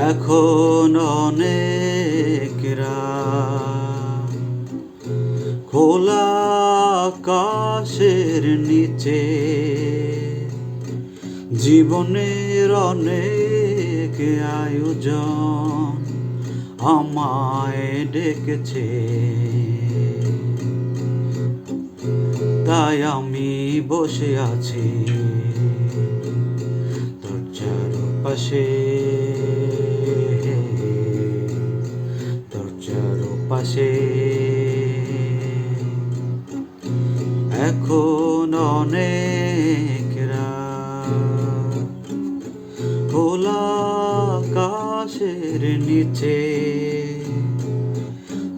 এখন অনেক। খোলা আকাশের নিচে জীবনের অনেক আয়োজন আমায় ডেকেছে তাই আমি বসে আছি তোর চারপাশে চারপাশে এখন অনেক। খোলা নিচে।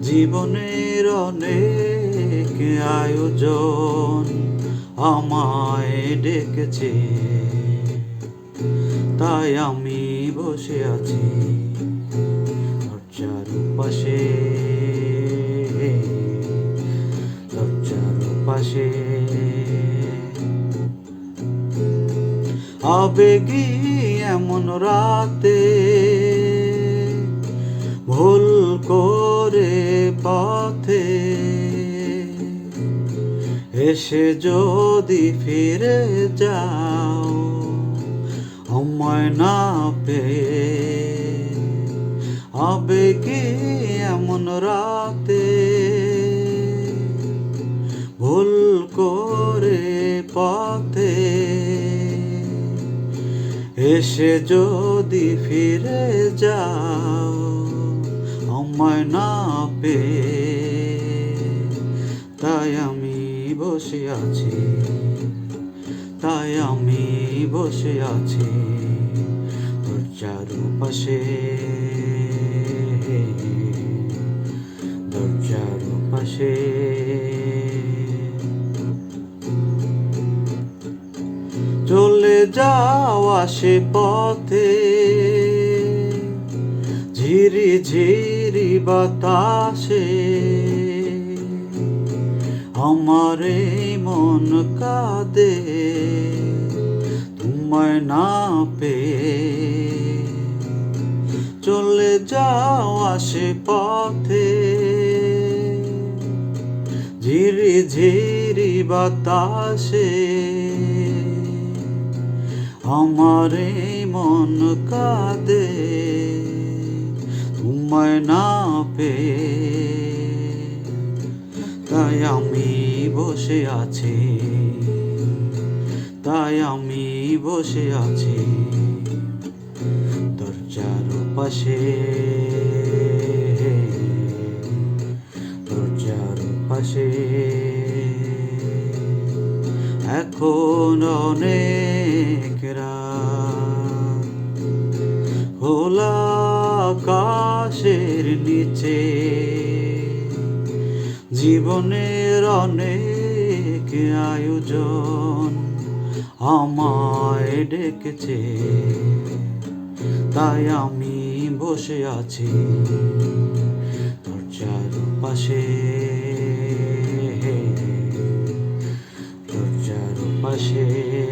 জীবনের অনেক আয়োজন আমায় ডেকেছে। তাই আমি বসে আছি দরজার পাশে পাশে আবেগী এমন রাতে ভুল করে পথে এসে যদি ফিরে যাও আমায় না পেয়ে। আবেগী এমন রাতে এসে যদি ফিরে যাও, আমায় না পে তাই আমি বসে আছি, তাই আমি বসে আছি তোর চারপাশে যাওয়া সে পথে ঝিরি ঝিরি বাতাসে। আমার মন কাঁদে, তোমায় না পেয়ে। চলে যাও আসে পথে ঝিরি ঝিরি বাতাসে। আমার মন কাঁদে, তোমায় না পে তাই আমি বসে আছি, তাই আমি বসে আছি দরজার পাশে। এখন অনেক খোলা আকাশের নিচে জীবনের অনেক আয়োজন আমায় ডেকেছে। তাই আমি বসে আছি দরজার পাশে। দরজার পাশে